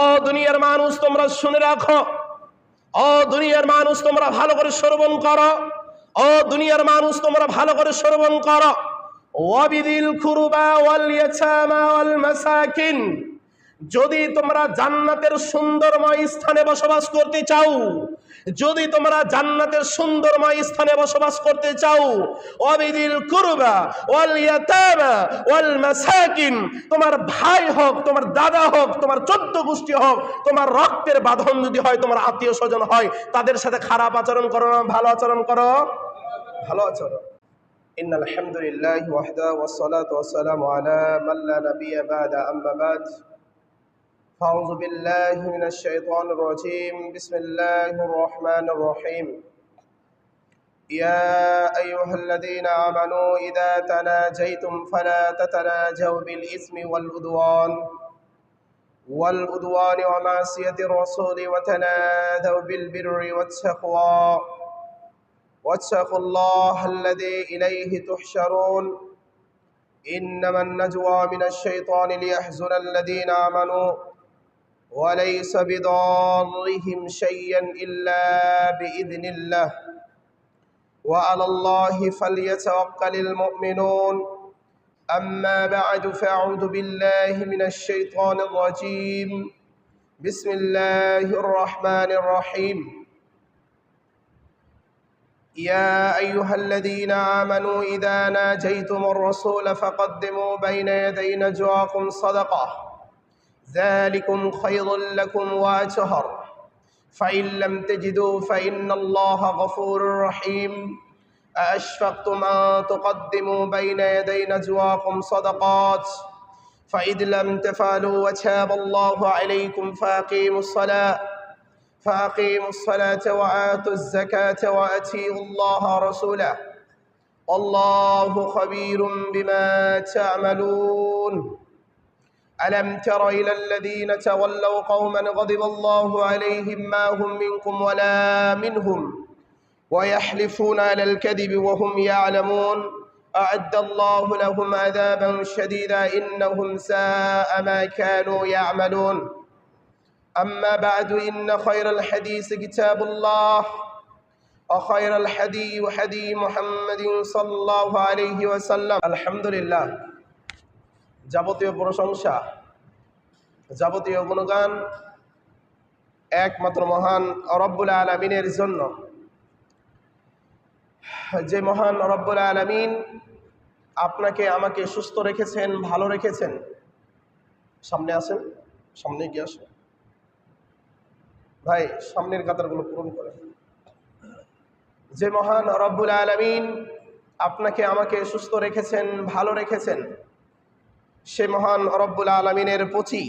ও দুনিয়ার মানুষ, তোমরা শুনে রাখো। অ দুনিয়ার মানুষ, তোমরা ভালো করে শ্রবণ করো। অ দুনিয়ার মানুষ, তোমরা ভালো করে শ্রবণ করো। ওয়াবিদিল খুরুবা ওয়াল ইয়াতামা ওয়াল মাসাকিন। যদি তোমরা জান্নাতের সুন্দরময় স্থানে বসবাস করতে চাও যদি তোমরা জান্নাতের সুন্দরময় স্থানে বসবাস করতে চাও অবিদিল কুরবা ওয়াল ইয়াতামা ওয়াল মাসাকিন তোমার ভাই হোক তোমার দাদা হোক তোমার চোদ্দ গোষ্ঠী হোক তোমার রক্তের বাঁধন যদি হয় তোমার আত্মীয় স্বজন হয় তাদের সাথে খারাপ আচরণ করো না ভালো আচরণ করো ভালো আচরণ إن الحمد لله وحده والصلاة والسلام على من لا نبي بعد أما بعد فأعوذ بالله من الشيطان الرجيم. بسم الله الرحمن الرحيم. يا أيها الذين آمنوا إذا تناجيتم فلا تتناجوا بالإثم والعدوان. والعدوان ومعصية الرسول وتنادوا بالبر والتقوى. واتقوا الله الذي إليه تحشرون. إنما النجوى من الشيطان ليحزن الذين آمنوا. وليس بضارهم شيئا إلا بإذن الله. وعلى الله فليتوكل المؤمنون. أما بعد فأعوذ بالله من الشيطان الرجيم. بسم الله الرحمن الرحيم. يا أيها الذين آمنوا إذا ناجيتم الرسول فقدموا بين يدي نجواكم صدقة. ذلكم خير لكم وأجهر. فإن لم تجدوا فإن الله غفور رحيم. أأشفقتم أن تقدموا بين يدي نجواكم صدقات. فإذ لم تفعلوا وتاب الله عليكم فأقيموا الصلاة. فأقيموا الصلاة وآتوا الزكاة وأتيوا الله رسوله. والله خبير بما تعملون. ألم تر إلى الذين تولوا قوما غضب الله عليهم ما هم منكم ولا منهم ويحلفون على الكذب وهم يعلمون أعد الله لهم عذابا شديدا إنهم ساء ما كانوا يعملون. أما بعد إن خير الحديث كتاب الله وخير الحدي حدي محمد صلى الله عليه وسلم. الحمد لله. যাবতীয় প্রশংসা, যাবতীয় গুণগান একমাত্র মহান রব্বুল আলমিনের জন্য। যে মহান রব্বুল আলমিন আপনাকে, আমাকে সুস্থ রেখেছেন, ভালো রেখেছেন। সামনে আসেন, সামনে গিয়ে আসেন। ভাই, সামনের কাতারগুলো পূরণ করে যে মহান রব্বুল আলমিন আপনাকে, আমাকে সুস্থ রেখেছেন, ভালো রেখেছেন সে মহান রব্বুল আলমিনের পচি